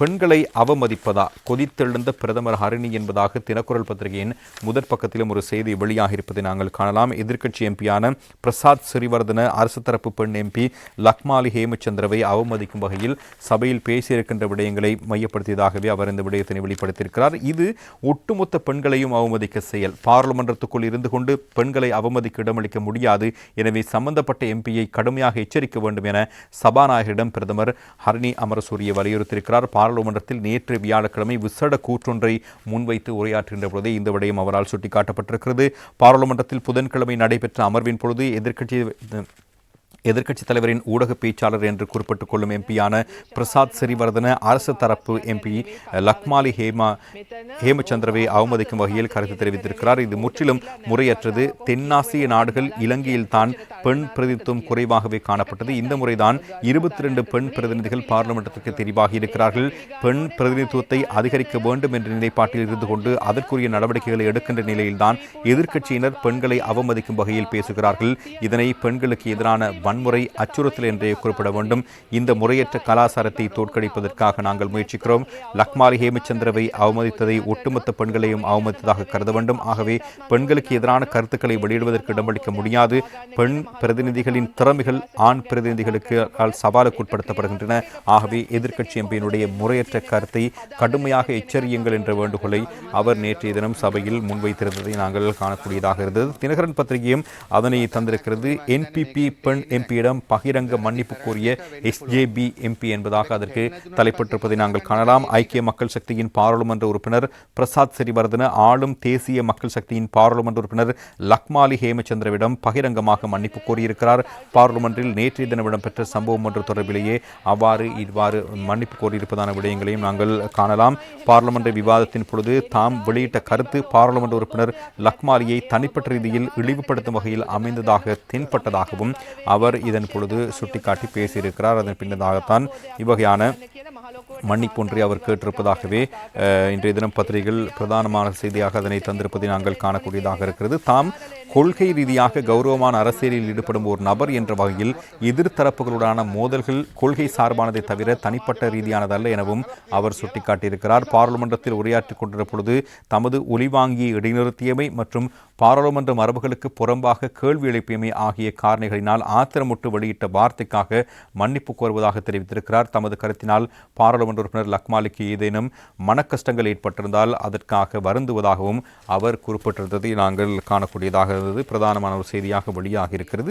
பெண்களை அவமதிப்பதா? கொதித்தெழுந்த பிரதமர் ஹரிணி என்பதாக தினக்குரல் பத்திரிகையின் முதற் பக்கத்திலும் ஒரு செய்தி வெளியாக இருப்பதை நாங்கள் காணலாம். எதிர்க்கட்சி எம்பியான பிரசாத் சிறிவர்தன அரசு தரப்பு பெண் எம்பி லக்மாலி ஹேமச்சந்திரவை அவமதிக்கும் வகையில் சபையில் பேசியிருக்கின்ற விடயங்களை மையப்படுத்தியதாகவே அவர் இந்த விடயத்தினை வெளிப்படுத்தியிருக்கிறார். இது ஒட்டுமொத்த பெண்களையும் அவமதிக்க செயல். பாராளுமன்றத்துக்குள் இருந்து கொண்டு பெண்களை அவமதிக்க இடமளிக்க முடியாது. எனவே சம்பந்தப்பட்ட எம்பியை கடுமையாக எச்சரிக்க வேண்டும் என சபாநாயகரிடம் பிரதமர் ஹரணி அமரசூரிய வலியுறுத்தியிருக்கிறார். நாடாளுமன்றத்தில் நேற்று வியாழக்கிழமை விசேட கூற்றொன்றை முன்வைத்து உரையாற்றுகின்ற பொழுதே இந்த விடயம் அவரால் சுட்டிக்காட்டப்பட்டிருக்கிறது. பாராளுமன்றத்தில் புதன்கிழமை நடைபெற்ற அமர்வின் பொழுது எதிர்க்கட்சி எதிர்க்கட்சித் தலைவரின் ஊடக பேச்சாளர் என்று குறிப்பிட்டுக் கொள்ளும் எம்பியான பிரசாத் சிறிவர்தன அரசு தரப்பு எம்பி லக்மாலி ஹேமா ஹேமச்சந்திரவை அவமதிக்கும் வகையில் கருத்து தெரிவித்திருக்கிறார். இது முற்றிலும் முறையற்றது. தென்னாசிய நாடுகள் இலங்கையில் தான் பெண் பிரதித்துவம் குறைவாகவே காணப்பட்டது. இந்த முறைதான் இருபத்தி ரெண்டு பெண் பிரதிநிதிகள் பார்லிமெண்டத்திற்கு தெரிவாகி இருக்கிறார்கள். பெண் பிரதிநிதித்துவத்தை அதிகரிக்க வேண்டும் என்ற நிலைப்பாட்டில் இருந்து கொண்டு அதற்குரிய நடவடிக்கைகளை எடுக்கின்ற நிலையில்தான் எதிர்க்கட்சியினர் பெண்களை அவமதிக்கும் வகையில் பேசுகிறார்கள். இதனை பெண்களுக்கு எதிரான வன்முறை அச்சுறுத்தல் என்றே குறிப்பிட வேண்டும். இந்த முறையற்ற கலாச்சாரத்தை தோற்கடிப்பதற்காக நாங்கள் முயற்சிக்கிறோம். லக்மாரி ஹேமச்சந்திரவை அவமதித்ததை ஒட்டுமொத்த பெண்களையும் அவமதித்ததாக கருத வேண்டும். ஆகவே பெண்களுக்கு எதிரான கருத்துக்களை வெளியிடுவதற்கு இடமளிக்க முடியாது. பெண் பிரதிநிதிகளின் திறமைகள் ஆண் பிரதிநிதிகளுக்கு சவாலுக்கு உட்படுத்தப்படுகின்றன. ஆகவே எதிர்க்கட்சி எம்பியினுடைய முறையற்ற கருத்தை கடுமையாக எச்சரியுங்கள் என்ற வேண்டுகோளை அவர் நேற்றைய தினம் சபையில் முன்வைத்திருந்ததை நாங்கள் காணக்கூடியதாக இருந்தது. தினகரன் பத்திரிகையும் அதனை தந்திருக்கிறது. என்பிபி பெண் எம்பியிடம் பகிரங்க மன்னிப்பு கோரிய எஸ்ஜேபி எம்பி என்பதாக அதற்கு தலைப்பட்டிருப்பதை நாங்கள் காணலாம். ஐக்கிய மக்கள் சக்தியின் பாராளுமன்ற உறுப்பினர் பிரசாத் சிறிவர்தன ஆளும் தேசிய மக்கள் சக்தியின் பாராளுமன்ற உறுப்பினர் லக்மாலி ஹேமச்சந்திரவிடம் பகிரங்கமாக மன்னிப்பு கோரியிருக்கிறார். பாராளுமன்றில் நேற்றைய தினம் இடம்பெற்ற சம்பவம் ஒன்று தொடர்பிலேயே அவ்வாறு இவ்வாறு மன்னிப்பு கோரியிருப்பதான விடயங்களையும் நாங்கள் காணலாம். பாராளுமன்ற விவாதத்தின் பொழுது தாம் வெளியிட்ட கருத்து பாராளுமன்ற உறுப்பினர் லக்மாலியை தனிப்பட்ட ரீதியில் இழிவுபடுத்தும் வகையில் அமைந்ததாக தென்பட்டதாகவும் அவர் இதன் பொழுது சுட்டிக்காட்டி பேசியிருக்கிறார். அதன் பின்னதாகத்தான் இவ்வகையான மன்னிப்பொன்றை அவர் கேட்டிருப்பதாகவே இன்றைய தினம் பத்திரிகைகள் பிரதானமான செய்தியாக அதனை தந்திருப்பதை நாங்கள் காணக்கூடியதாக இருக்கிறது. தாம் கொள்கை ரீதியாக கௌரவமான அரசியலில் ஈடுபடும் ஒரு நபர் என்ற வகையில் எதிர்த்தரப்புகளுடான மோதல்கள் கொள்கை சார்பானதை தவிர தனிப்பட்ட ரீதியானதல்ல எனவும் அவர் சுட்டிக்காட்டியிருக்கிறார். பாராளுமன்றத்தில் உரையாற்றிக் கொண்டிருந்த பொழுது தமது ஒலிவாங்கியை இடைநிறுத்தியமை மற்றும் பாராளுமன்ற மரபுகளுக்கு புறம்பாக கேள்வி எழுப்பியமை ஆகிய காரணிகளினால் ஆத்திரமுட்டு வெளியிட்ட வார்த்தைக்காக மன்னிப்பு கோருவதாக தெரிவித்திருக்கிறார். தமது கருத்தினால் பாராளுமன்ற உறுப்பினர் லக்மாலிக்கு ஏதேனும் மனக்கஷ்டங்கள் ஏற்பட்டிருந்தால் அதற்காக வருந்துவதாகவும் அவர் குறிப்பிட்டிருந்ததை நாங்கள் காணக்கூடியதாக இருந்தது. பிரதானமான ஒரு செய்தியாக வெளியாக இருக்கிறது